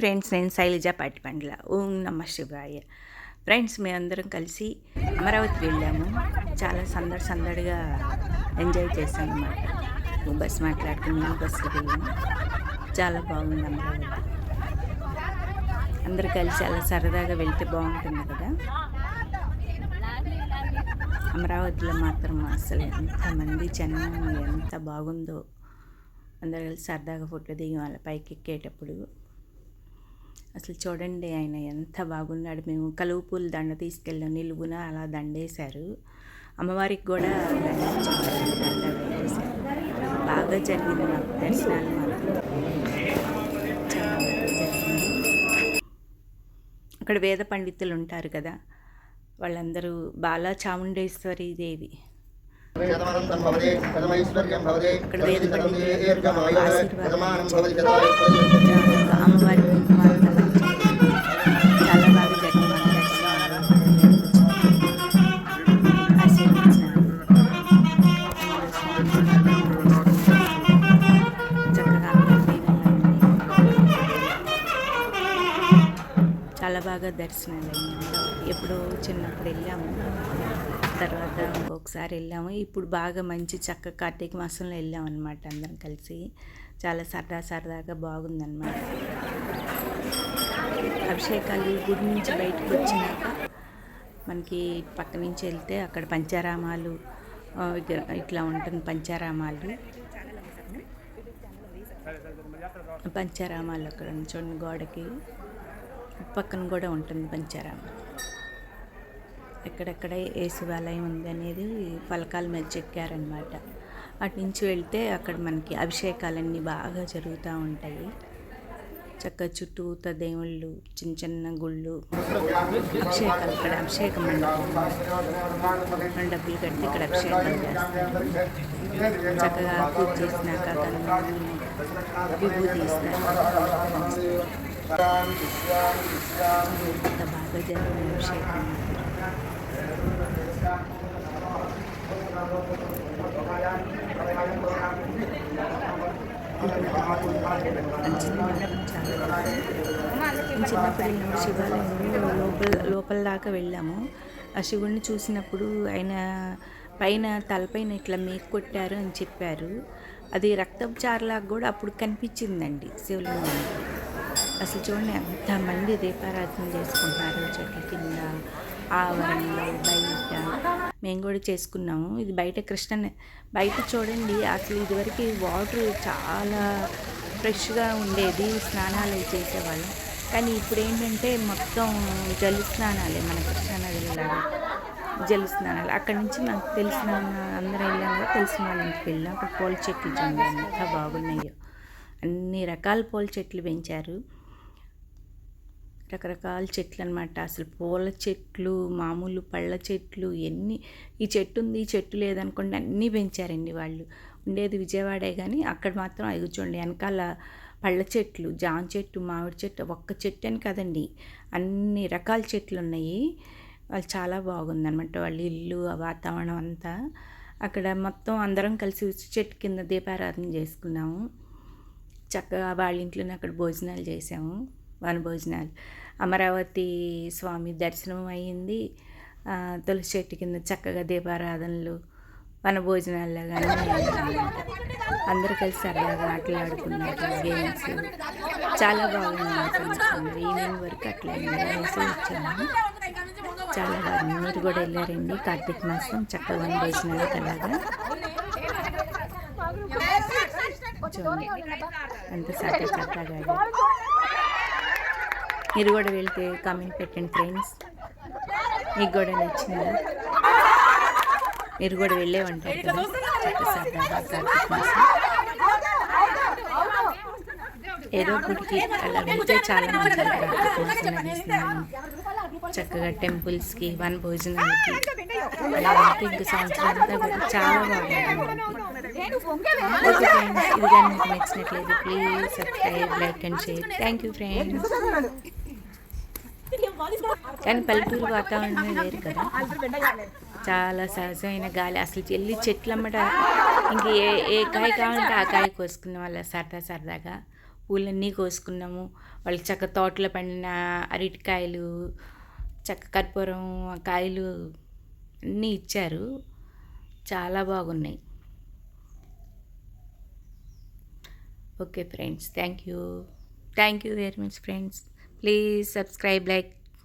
Friends నేను శైలజ పాటిపండ్ల. ఓం నమ శివాయ. ఫ్రెండ్స్ మేమందరం కలిసి అమరావతి వెళ్ళాము. చాలా సందడి సందడిగా ఎంజాయ్ చేసాం అనమాట బస్ మాట్లాడుకుని బస్సులో వెళ్ళాము. చాలా బాగుంది అమరావతి. అందరూ కలిసి అలా సరదాగా వెళ్తే బాగుంటుంది కదా. అమరావతిలో మాత్రం అసలు ఎంతమంది జనం ఎంత బాగుందో. అందరు కలిసి సరదాగా ఫోటో దిగాం అలా పైకి ఎక్కేటప్పుడు అసలు చూడండి ఆయన ఎంత బాగున్నాడు. మేము కలువు పూలు దండ తీసుకెళ్ళాం నిలువున అలా దండేశారు. అమ్మవారికి కూడా. బాగా జరిగింది మాకు దర్శనాలు మాత్రం. అక్కడ వేద పండితులు ఉంటారు కదా వాళ్ళందరూ బాలా చాముండేశ్వరి దేవి. అక్కడ వేద శతం పండితులు దీర్ఘమాయుః ఆశీర్వాదం. చాలా బాగా దర్శనాలు అయ్యాయి. ఎప్పుడో చిన్నప్పుడు వెళ్ళాము. తర్వాత ఒకసారి వెళ్ళాము. ఇప్పుడు బాగా మంచి చక్క కార్తీక మాసంలో వెళ్ళాము అనమాట అందరం కలిసి. చాలా సరదా సరదాగా బాగుందన్నమాట. అభిషేకాలు గుడి నుంచి బయటకు వచ్చినాక మనకి పక్క నుంచి వెళ్తే అక్కడ పంచారామాలు ఇట్లా ఉంటుంది పంచారామాలు. పంచారామాలు అక్కడ చూడండి గోడకి పక్కన కూడా ఉంటుంది బంచారా ఎక్కడెక్కడ ఏ శివాలయం ఉంది అనేది ఫలకాల మీద చెక్కారనమాట అటు నుంచి వెళ్తే అక్కడ మనకి అభిషేకాలన్నీ బాగా జరుగుతూ ఉంటాయి. చక్క చుట్టూత దేవుళ్ళు చిన్న చిన్న గుళ్ళు అభిషేకాలు ఇక్కడ అభిషేకం మండపం. డబ్బులు కడితే ఇక్కడ అభిషేకాలు చేస్తారు. చక్కగా పూజ చేసినాక గంధం విభూతి ఇస్తారు అంత బాగా జరిగిన అభిషేకం మంచిది నేను చిన్నప్పుడు శివాలయంలో లోపల లోపల దాకా వెళ్ళాము ఆ శివుడిని చూసినప్పుడు ఆయన పైన తలపైన ఇట్లా మేకు కొట్టారు అని చెప్పారు. అది రక్తపు చారులాగా కూడా అప్పుడు కనిపించిందండి శివలింగం అసలు చూడండి ఎంతమంది దీపారాధన చేసుకుంటున్నారు చెట్ల కింద ఆవరణలో బయట. మేము కూడా చేసుకున్నాము. ఇది బయట కృష్ణ బయట చూడండి అసలు ఇదివరకు వాటర్ చాలా ఫ్రెష్గా ఉండేది స్నానాలు చేసేవాళ్ళం. కానీ ఇప్పుడు ఏంటంటే మొత్తం జలు స్నానాలే మన కృష్ణానదిలాగా జలు స్నానాలు. అక్కడి నుంచి నాకు తెలిసిన అందరూ వెళ్ళాము తెలిసిన వాళ్ళ ఇంటికి వెళ్ళాం. అక్కడ పూల చెట్లు చూడండి ఎంత బాగున్నాయో. అన్ని రకాల పూల చెట్లు పెంచారు. రకరకాల చెట్లు అనమాట అసలు పూల చెట్లు మామూలు పళ్ళ చెట్లు ఎన్ని ఈ చెట్టు ఉంది ఈ చెట్టు లేదనుకోండి అన్నీ పెంచారండి వాళ్ళు. ఉండేది విజయవాడే కానీ అక్కడ మాత్రం అవి చూడండి వెనకాల పళ్ళ చెట్లు జామ చెట్టు మామిడి చెట్టు ఒక్క చెట్టు అని కదండి. అన్ని రకాల చెట్లు ఉన్నాయి వాళ్ళు చాలా బాగుందన్నమాట వాళ్ళ ఇల్లు ఆ వాతావరణం అంతా. అక్కడ మొత్తం అందరం కలిసి చెట్టు కింద దీపారాధన చేసుకున్నాము. చక్కగా వాళ్ళ ఇంట్లోనే అక్కడ భోజనాలు చేసాము. వన భోజనాలు అమరావతి స్వామి దర్శనం అయ్యింది తులసి చెట్టు కింద చక్కగా దీపారాధనలు వన కానీ అయ్యిందన్నమాట. అందరూ కలిసి సరదాగా ఆటలు ఆడుకున్నారు గేమ్స్ చాలా బాగుంది ఈవినింగ్ వరకు అట్లా వచ్చాము. చాలా బాగుంది. మీరు కూడా వెళ్ళారండి. కార్తీక మాసం చక్కగా వన భోజనాలకు అలాగా చూడండి. అంత సరదా చక్కగా మీరు కూడా వెళ్తే కామెంట్ పెట్టండి ఫ్రెండ్స్ మీకు కూడా నచ్చిందా? మీరు కూడా వెళ్ళే ఉంటారు కదా. ఏదో గుడికి అలా వెళ్తే చాలా మంచిది చక్కగా టెంపుల్స్కి వన్ భోజనాలకి. అలా వెళ్తే ఇంక సంవత్సరం అంతా కూడా చాలా బాగుంటుంది. ఓకే ఫ్రెండ్స్ ఇది కానీ మీకు నచ్చినట్లయితే please subscribe like and share thank you friends కానీ పల్లెటూరు వాతావరణమే వేరు కదా. చాలా సహజమైన గాలి. అసలు వెళ్ళి చెట్లమ్మట ఇంక ఏ ఏ కాయ కావాలంటే ఆ కాయ కోసుకునే వాళ్ళ సరదా సరదాగా పూలన్నీ కోసుకున్నాము. వాళ్ళు చక్క తోటలో పండిన అరటికాయలు చక్క కర్పూరం కాయలు అన్నీ ఇచ్చారు. చాలా బాగున్నాయి. Okay friends thank you. Thank you very much friends. Please subscribe like